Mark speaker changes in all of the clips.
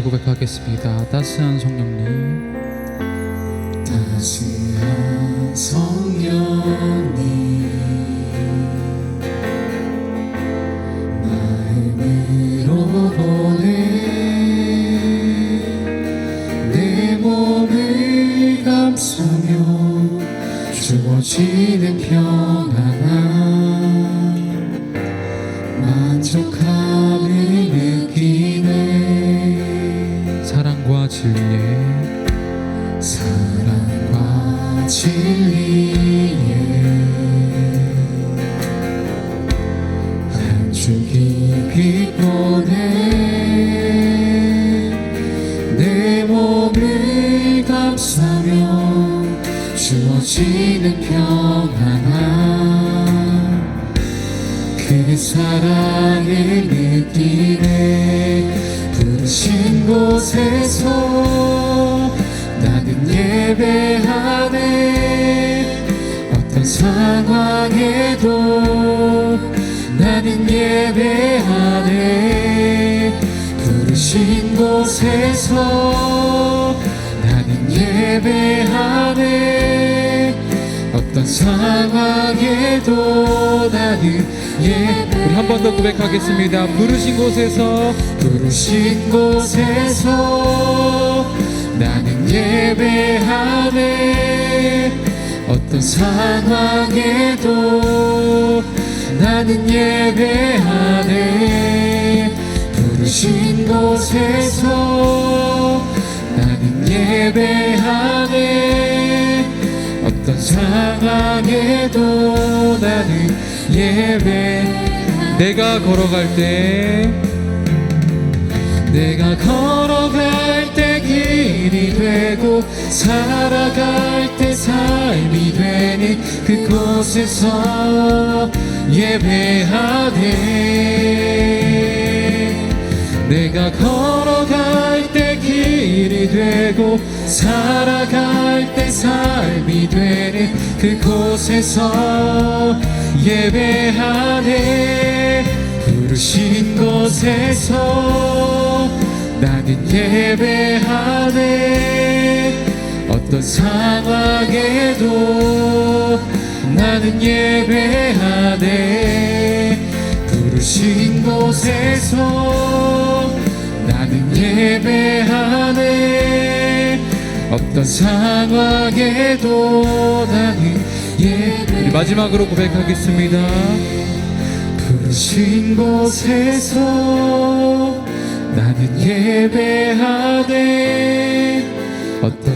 Speaker 1: 함께 고백하겠습니다. 따스한 성령님,
Speaker 2: 따스한 성령님 마음으로 보내 내 몸을 감싸며 주어지는 평
Speaker 1: 사랑과 진리에
Speaker 2: 한 줄기 빛보내 내 몸을 감싸며 주어지는 평안함. 그 사랑을 느끼네 부르신 곳에서 상황에도 나는 예배하네. 부르신 곳에서 나는 예배하네. 어떤 상황에도 나는 예배
Speaker 1: 우리 한 번 더 고백하겠습니다. 부르신 곳에서.
Speaker 2: 부르신 곳에서 나는 예배하네 어떤 상황에도 나는 예배하네. 부르신 곳에서 나는 예배하네. 어떤 상황에도 나는 예배
Speaker 1: 내가 걸어갈 때
Speaker 2: 내가 걸어갈 때 길이 되고 살아갈 때 삶이 되는 그곳에서 예배하네 내가 걸어갈 때 길이 되고 살아갈 때 삶이 되는 그곳에서 예배하네 부르신 곳에서 나는 예배하네 어떤 상황에도 나는 예배하네 부르신 곳에서 나는 예배하네 어떤 상황에도 나는 예배
Speaker 1: 우리 마지막으로 고백하겠습니다.
Speaker 2: 부르신 곳에서 나는 예배하네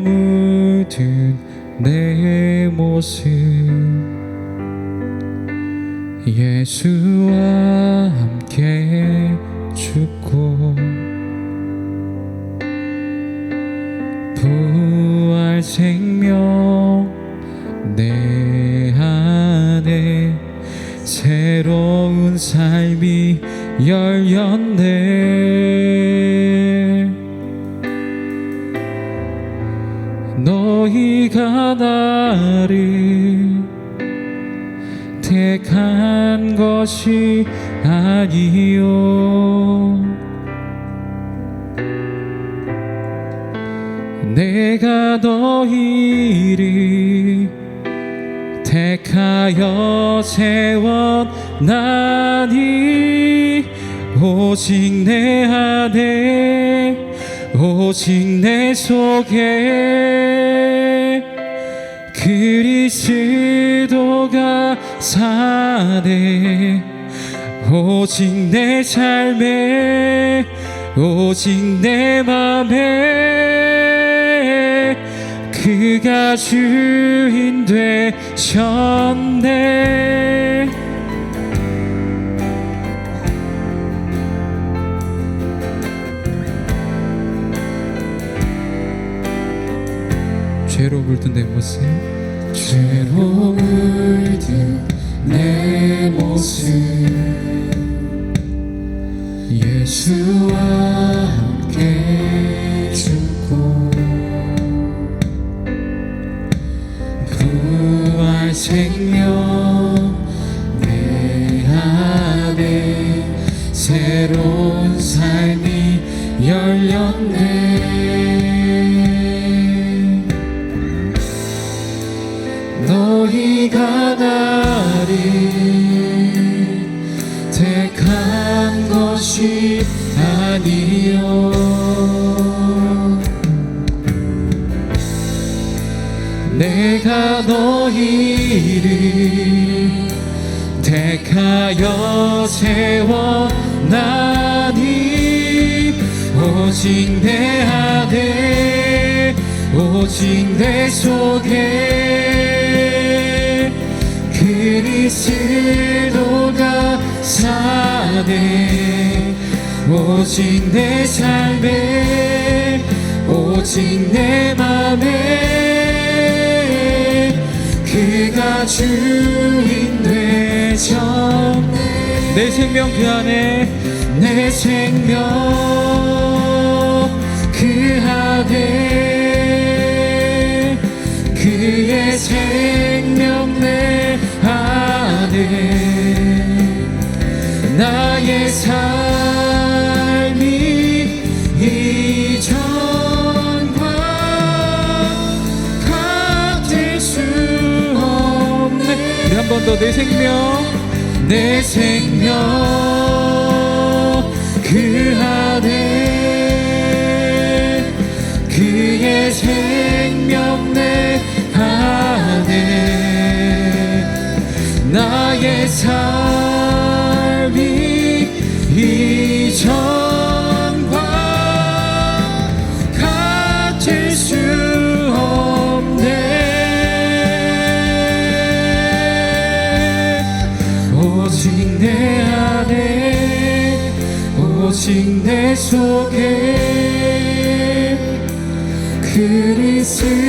Speaker 2: 묻은 내 모습. 예수와 함께 죽고 부활 생명 내 안에 새로운 삶이 열렸네 택한 것이 아니요. 내가 너희를 택하여 세웠나니 오직 내 안에 오직 내 속에 그리스도가 사네. 오직 내 삶에 오직 내 맘에 그가 주인 되셨네. 죄로 물든 내 모습 죄로 물든 내 모습. 예수와 함께 죽고 부활 생명 내 안에 새로운 삶이 열렸네 오직 내 속에 그리스도가 사네. 오직 내 삶에 오직 내 맘에 그가 주인 되셨네. 내 생명 그 안에. 내 생명 그 안에 나의 삶이 이전과 같을 수 없네. 한 번 더 내 생명. 내 생명. 그 안에 그의 생명 내 안에 나의 삶이 이전과 같을 수 없네. 오직 내 안에 오직 내 속에 그리스도가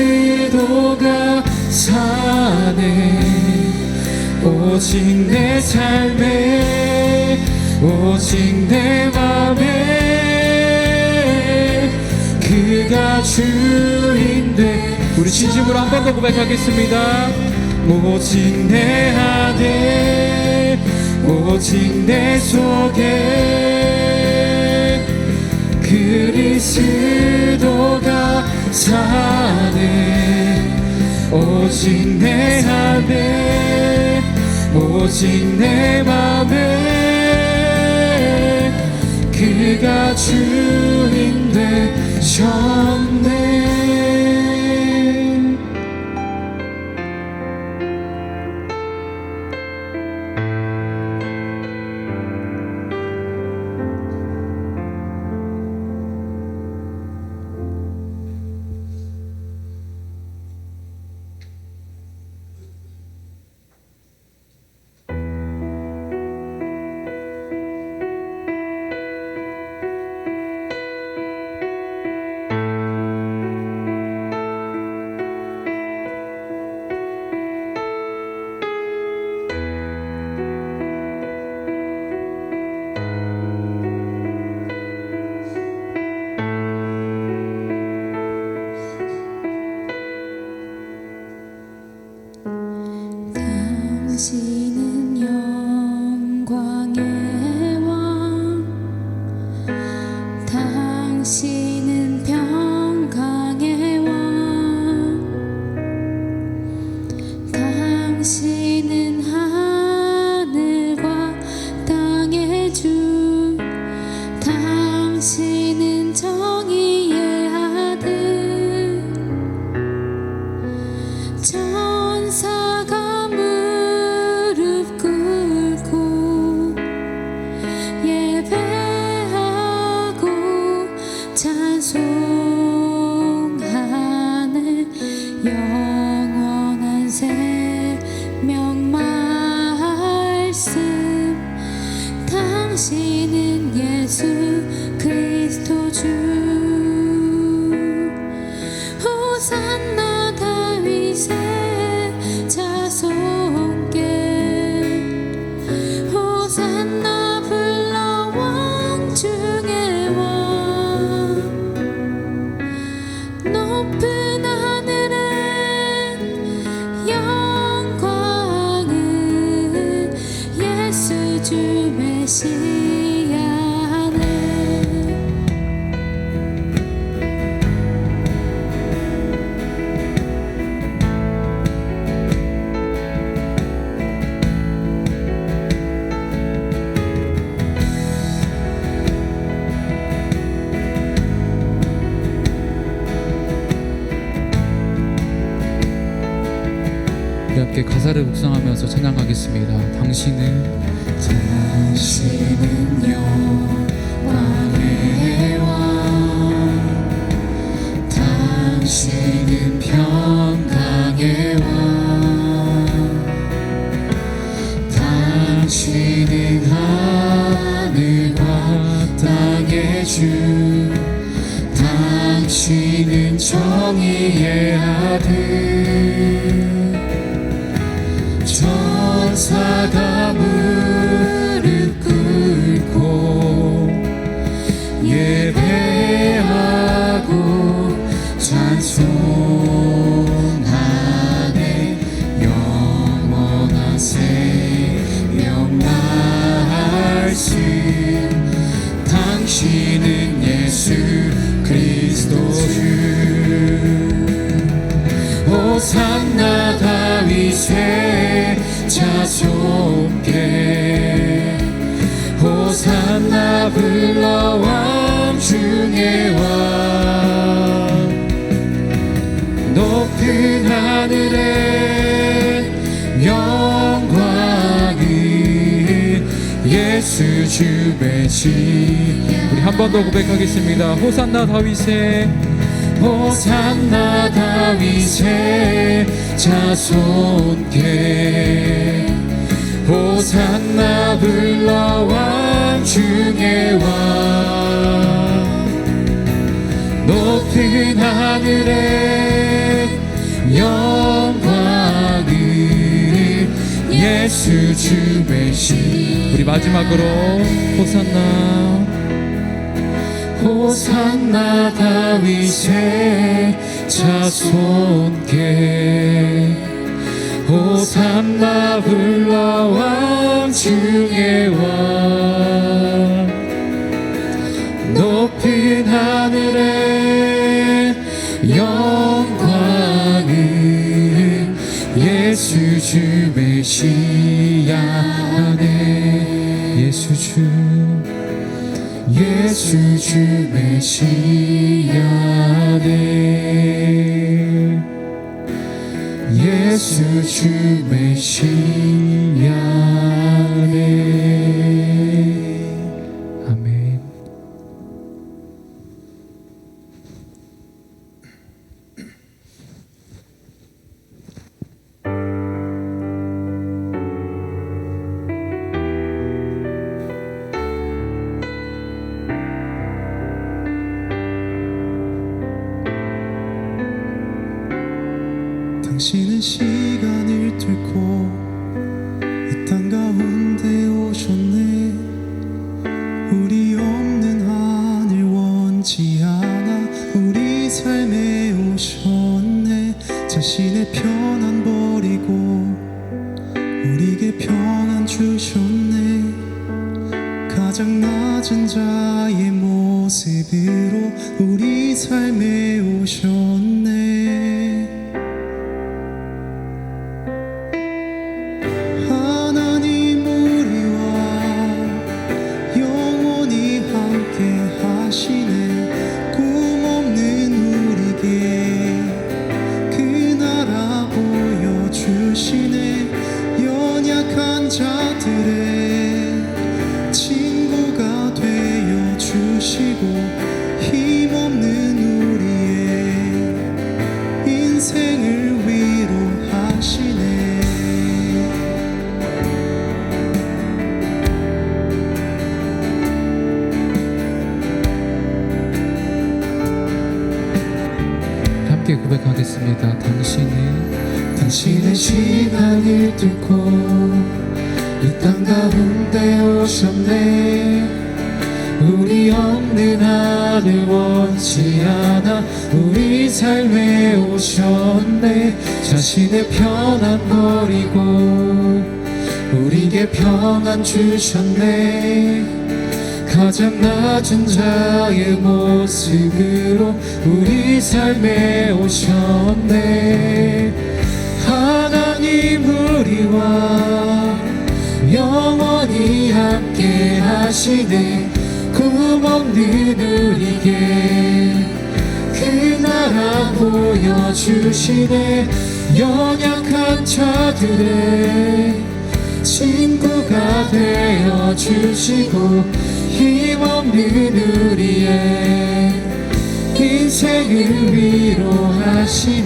Speaker 2: 사네 오직 내 삶에 오직 내 맘에 그가 주인 돼 우리 진심으로 한 번 더 고백하겠습니다. 오직 내 안에 오직 내 속에 그리스도가 사네 오직 내 안에 오직 내 맘에 그가 주인 되셨네
Speaker 3: 당
Speaker 4: 함께 가사를 묵상하면서 찬양하겠습니다. 당신은
Speaker 2: 영 주 메시
Speaker 4: 우리 한 번 더 고백하겠습니다. 호산나 다윗의
Speaker 2: 호산나 다윗의 자손께. 호산나 불러 왕 중의 왕 높은 하늘에 영광을 예수 주 메시
Speaker 4: 우리 마지막으로 호산나.
Speaker 2: 호산나 다윗의 자손께 호산나 불러 왕 중의 왕 예수 주 메시아네. 예수 주 메시아
Speaker 3: 시간을 뚫고 이 땅 가운데 오셨네. 우리 없는 하늘 원치 않아 우리 삶에 오셨네. 자신의 편안 버리고 우리에게 평안 주셨네. 가장 낮은 자의 모습으로 우리 삶에 오셨네
Speaker 2: 고 힘없는 우리의 인생을 위로하시네
Speaker 5: 함께 고백하겠습니다. 당신은
Speaker 2: 당신의 시간을 뚫고 이 땅 가운데 오셨네 우리 없는 하늘 원치 않아 우리 삶에 오셨네. 자신의 편안 버리고 우리에게 평안 주셨네. 가장 낮은 자의 모습으로 우리 삶에 오셨네. 하나님 우리와 영원히 함께 하시네 꿈없는 우리에게 그 나라 보여주시네. 연약한 자들의 친구가 되어 주시고 힘없는 우리의 인생을 위로하시네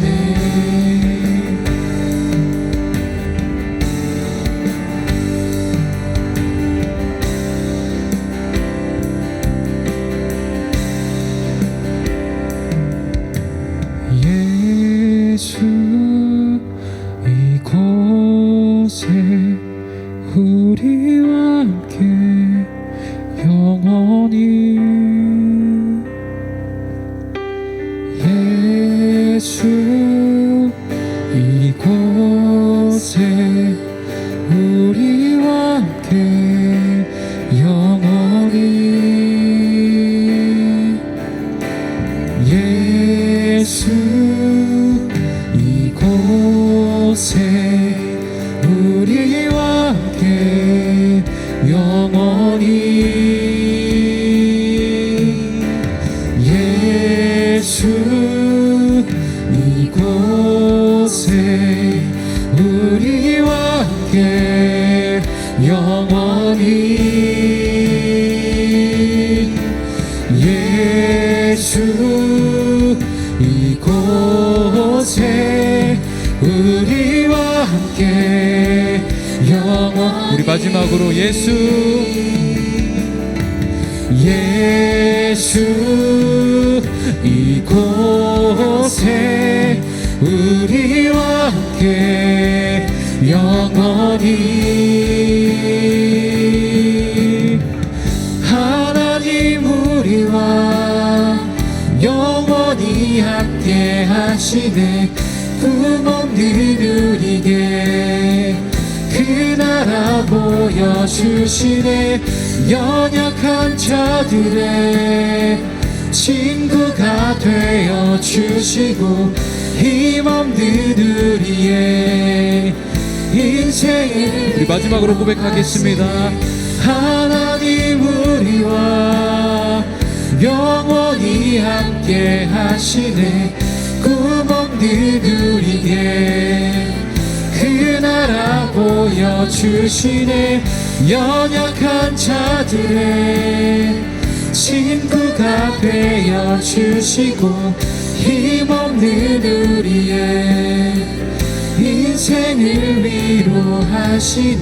Speaker 5: 이곳에 우리와 함께 예수 이곳에 우리와 함께 영원히 우리 마지막으로 예수.
Speaker 2: 예수 이곳에 우리와 함께 영원히 하시네 꿈없는 우리에게 그 나라 보여주시네 연약한 자들의 친구가 되어 주시고 힘없는 우리의 인생을
Speaker 5: 우리 마지막으로 고백하겠습니다.
Speaker 2: 하나님 우리와 영원히 함께 하시네 꿈없는 우리에게 그 나라 보여주시네. 연약한 자들의 친구가 되어 주시고 힘없는 우리의 인생을 위로하시네